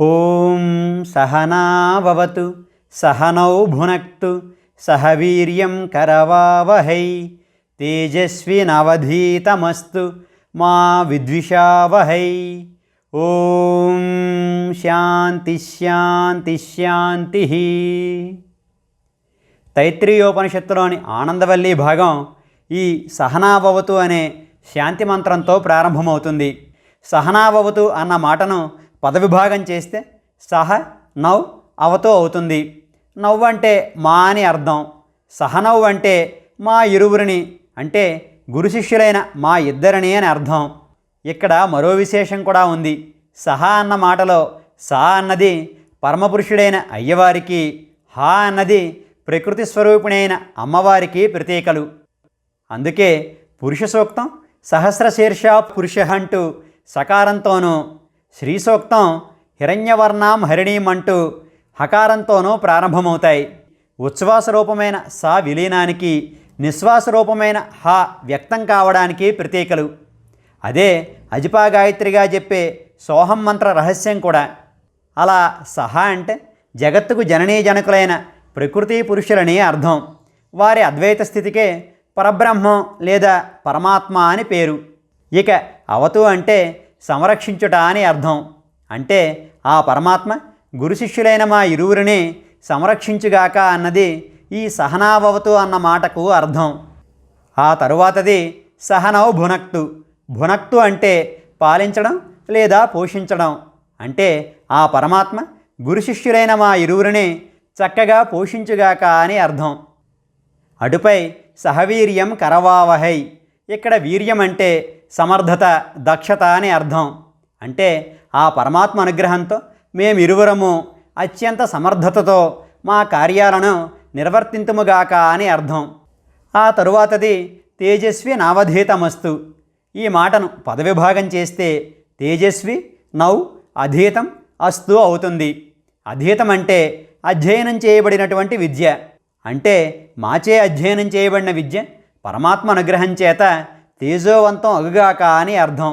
ఓం సహనావతు సహనౌ భునక్తు సహ వీర్యం కరవావహై తేజస్వినవధీతమస్తు మా విద్విషావహై. ఓం శాంతి శాంతి శాంతి. తైత్రీయోపనిషత్తులోని ఆనందవల్లి భాగం ఈ సహనాభవతు అనే శాంతి మంత్రంతో ప్రారంభమవుతుంది. సహనాభవతు అన్న మాటను పదవిభాగం చేస్తే సహ నవ్ అవతో అవుతుంది. నవ్వు అంటే మా అని అర్థం. సహనవ్వు అంటే మా ఇరువురిని అంటే గురు శిష్యులైన మా ఇద్దరిని అని అర్థం. ఇక్కడ మరో విశేషం కూడా ఉంది. సహా అన్న మాటలో సా అన్నది పరమపురుషుడైన అయ్యవారికి హా అన్నది ప్రకృతి స్వరూపిణైన అమ్మవారికి ప్రతీకలు. అందుకే పురుష సూక్తం సహస్రశీర్ష పురుష అంటూ సకారంతోనూ శ్రీసోక్తం హిరణ్యవర్ణాం హరిణీం అంటూ హకారంతోనూ ప్రారంభమవుతాయి. ఉచ్ఛ్వాస రూపమైన సా విలీనానికి నిశ్వాస రూపమైన హ వ్యక్తం కావడానికి ప్రతీకలు. అదే అజిపా గాయత్రిగా చెప్పే సోహం మంత్ర రహస్యం కూడా. అలా సహా అంటే జగత్తుకు జననీ జనకులైన ప్రకృతి పురుషులని అర్థం. వారి అద్వైత స్థితికే పరబ్రహ్మం లేదా పరమాత్మ అని పేరు. ఇక అవతు అంటే సంరక్షించుట అని అర్థం. అంటే ఆ పరమాత్మ గురు శిష్యులైన మా ఇరువురిని సంరక్షించుగాక అన్నది ఈ సహనావవతు అన్న మాటకు అర్థం. ఆ తరువాతది సహనౌ భునక్తు. భునక్తు అంటే పాలించడం లేదా పోషించడం. అంటే ఆ పరమాత్మ గురు శిష్యులైన మా ఇరువురిని చక్కగా పోషించుగాక అని అర్థం. అటుపై సహవీర్యం కరవావహై. ఇక్కడ వీర్యం అంటే సమర్థత దక్షత అని అర్థం. అంటే ఆ పరమాత్మ అనుగ్రహంతో మేమిరువురము అత్యంత సమర్థతతో మా కార్యాలను నిర్వర్తింతుముగాక అని అర్థం. ఆ తరువాతది తేజస్వి నావధీతమస్తు. ఈ మాటను పదవిభాగం చేస్తే తేజస్వి నౌ అధీతం అస్తు అవుతుంది. అధీతం అంటే అధ్యయనం చేయబడినటువంటి విద్య. అంటే మాచే అధ్యయనం చేయబడిన విద్య పరమాత్మ అనుగ్రహం చేత తేజోవంతం అగుగాక అని అర్థం.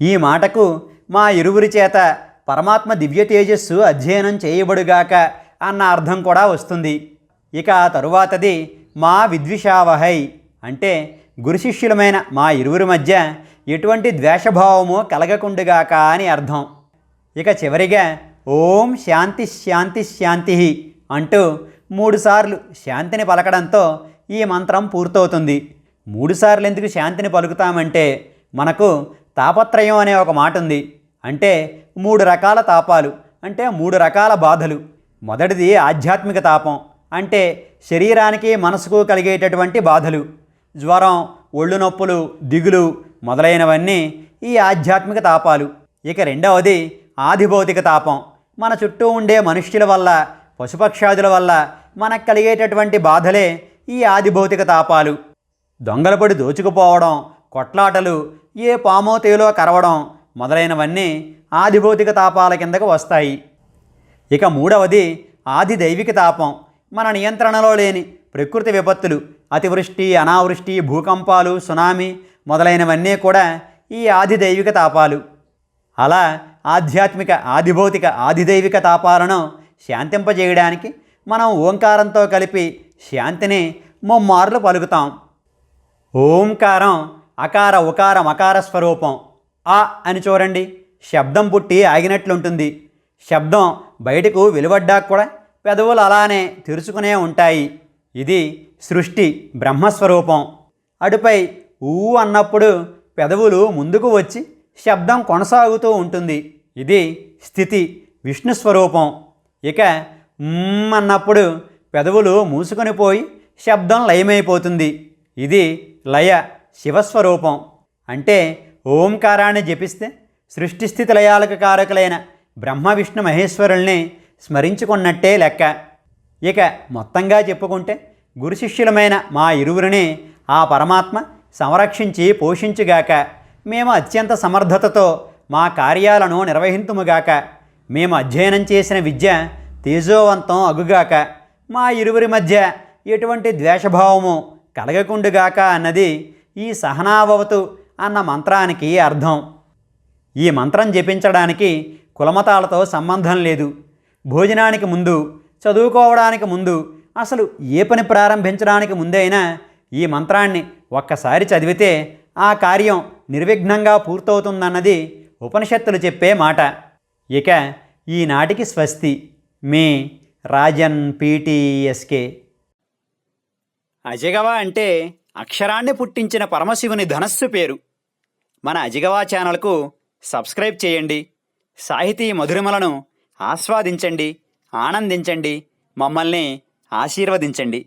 ఈ మాటకు మా ఇరువురి చేత పరమాత్మ దివ్య తేజస్సు అధ్యయనం చేయబడుగాక అన్న అర్థం కూడా వస్తుంది. ఇక ఆ తరువాతది మా విద్విషావహై అంటే గురు శిష్యులమైన మా ఇరువురి మధ్య ఎటువంటి ద్వేషభావము కలగకుండుగాక అని అర్థం. ఇక చివరిగా ఓం శాంతి శాంతి శాంతి అంటూ మూడుసార్లు శాంతిని పలకడంతో ఈ మంత్రం పూర్తవుతుంది. మూడుసార్లు ఎందుకు శాంతిని పలుకుతామంటే మనకు తాపత్రయం అనే ఒక మాట ఉంది అంటే మూడు రకాల తాపాలు అంటే మూడు రకాల బాధలు. మొదటిది ఆధ్యాత్మిక తాపం అంటే శరీరానికి మనసుకు కలిగేటటువంటి బాధలు. జ్వరం ఒళ్ళు నొప్పులు దిగులు మొదలైనవన్నీ ఈ ఆధ్యాత్మిక తాపాలు. ఇక రెండవది ఆధిభౌతిక తాపం మన చుట్టూ ఉండే మనుష్యుల వల్ల పశుపక్షాదుల వల్ల మనకు కలిగేటటువంటి బాధలే ఈ ఆదిభౌతిక తాపాలు. దొంగలపడి దోచుకుపోవడం కొట్లాటలు ఏ పామో తేలో కరవడం మొదలైనవన్నీ ఆదిభౌతిక తాపాల కిందకు వస్తాయి. ఇక మూడవది ఆది దైవిక తాపం. మన నియంత్రణలో లేని ప్రకృతి విపత్తులు అతివృష్టి అనావృష్టి భూకంపాలు సునామీ మొదలైనవన్నీ కూడా ఈ ఆది దైవిక తాపాలు. అలా ఆధ్యాత్మిక ఆదిభౌతిక ఆదిదైవిక తాపాలను శాంతింపజేయడానికి మనం ఓంకారంతో కలిపి శాంతిని ముమ్మార్లు పలుకుతాం. ఓంకారం అకార ఉకార మకార స్వరూపం. ఆ అని చూడండి. శబ్దం పుట్టి ఆగినట్లుంటుంది. శబ్దం బయటకు వెలువడ్డాక కూడా పెదవులు అలానే తెరుచుకునే ఉంటాయి. ఇది సృష్టి బ్రహ్మస్వరూపం. అటుపై ఊ అన్నప్పుడు పెదవులు ముందుకు వచ్చి శబ్దం కొనసాగుతూ ఉంటుంది. ఇది స్థితి విష్ణు స్వరూపం. ఇక అన్నప్పుడు పెదవులు మూసుకొని పోయి శబ్దం లయమైపోతుంది. ఇది లయ శివస్వరూపం అంటే ఓంకారాన్ని జపిస్తే సృష్టిస్థితి లయాలకు కారకులైన బ్రహ్మ విష్ణు మహేశ్వరుల్ని స్మరించుకున్నట్టే లెక్క. ఇక మొత్తంగా చెప్పుకుంటే గురు శిష్యులమైన మా ఇరువురిని ఆ పరమాత్మ సంరక్షించి పోషించుగాక. మేము అత్యంత సమర్థతతో మా కార్యాలను నిర్వహింతుముగాక. మేము అధ్యయనం చేసిన విద్య తేజోవంతం అగుగాక. మా ఇరువురి మధ్య ఎటువంటి ద్వేషభావము కలగకుండుగాక అన్నది ఈ సహనావవతు అన్న మంత్రానికి అర్థం. ఈ మంత్రం జపించడానికి కులమతాలతో సంబంధం లేదు. భోజనానికి ముందు చదువుకోవడానికి ముందు అసలు ఏ పని ప్రారంభించడానికి ముందైనా ఈ మంత్రాన్ని ఒక్కసారి చదివితే ఆ కార్యం నిర్విఘ్నంగా పూర్తవుతుందన్నది ఉపనిషత్తులు చెప్పే మాట. ఇక ఈనాటికి స్వస్తి. మీ రాజన్ పీటీఎస్కే. అజగవ అంటే అక్షరాన్ని పుట్టించిన పరమశివుని ధనస్సు పేరు. మన అజిగవా ఛానల్కు సబ్స్క్రైబ్ చేయండి. సాహితీ మధురిమలను ఆస్వాదించండి ఆనందించండి మమ్మల్ని ఆశీర్వదించండి.